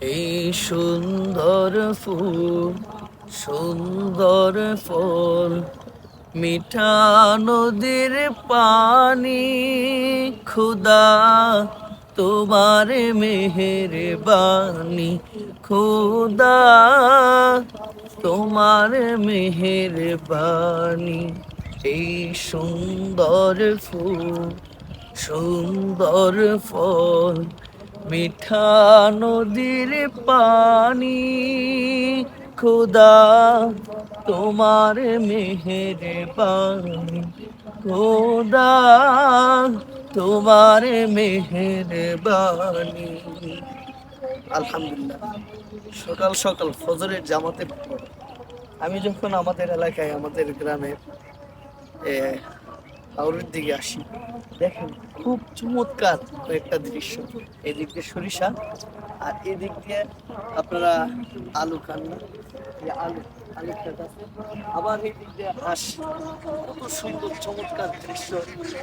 এই সুন্দর ফুল, সুন্দর ফল, মিঠা নদীর পানি খুদা তোমার মেহের বাণী খুদা তোমার মেহের বাণী এই সুন্দর ফুল, সুন্দর ফল মিঠা নদীর পানি, খুদা, তোমার মেহের বাণী। খোদা, তোমার মেহের বাণী। আলহামদুলিল্লাহ। সকাল সকাল ফজরের জামাতে আমি যখন আমাদের এলাকায়, আমাদের গ্রামে এ, হাওড়ের দিকে আসি। দেখেন খুব চমৎকার একটা দৃশ্য। এদিক দিয়ে সরিষা আর এদিক দিয়ে আপনারা আলু খান। না এই যে আলু আলু ক্ষেত আছে। আবার এই দিক দিয়ে হাঁস। কত সুন্দর চমৎকার দৃশ্য।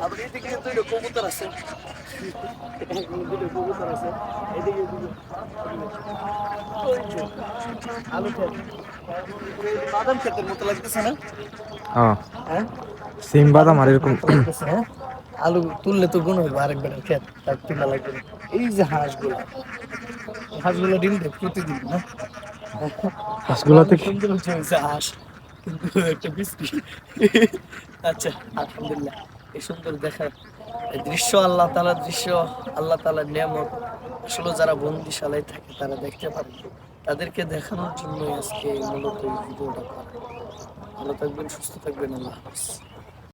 আবার এদিক দিয়ে দুইটা কবুতর আছে। দুইটা কবুতর আছে। এদিকে দুটো আলু ক্ষেত বাদাম ক্ষেতের মতো লাগতেছে না? হ্যাঁ? সিম বাদাম আর এরকম। হ্যাঁ? আলু তুললে তো গুণ হইবে আরেকবার খেত তার তুলা লাগবে এই যে হাঁসগুলো হাঁসগুলো ডিম দেয় প্রতিদিন না? সুন্দর হচ্ছে হাঁস কিন্তু একটা আচ্ছা আলহামদুলিল্লাহ এই সুন্দর দেখার দৃশ্য আল্লাহ তালার দৃশ্য আল্লাহ তালার নিয়ামত। আসলে যারা বন্দিশালায় থাকে তারা দেখতে পারে। তাদেরকে দেখানোর জন্য আজকে মূলত এই ভিডিওটা করা। ভালো থাকবেন সুস্থ থাকবেন আল্লাহ হাফিজ।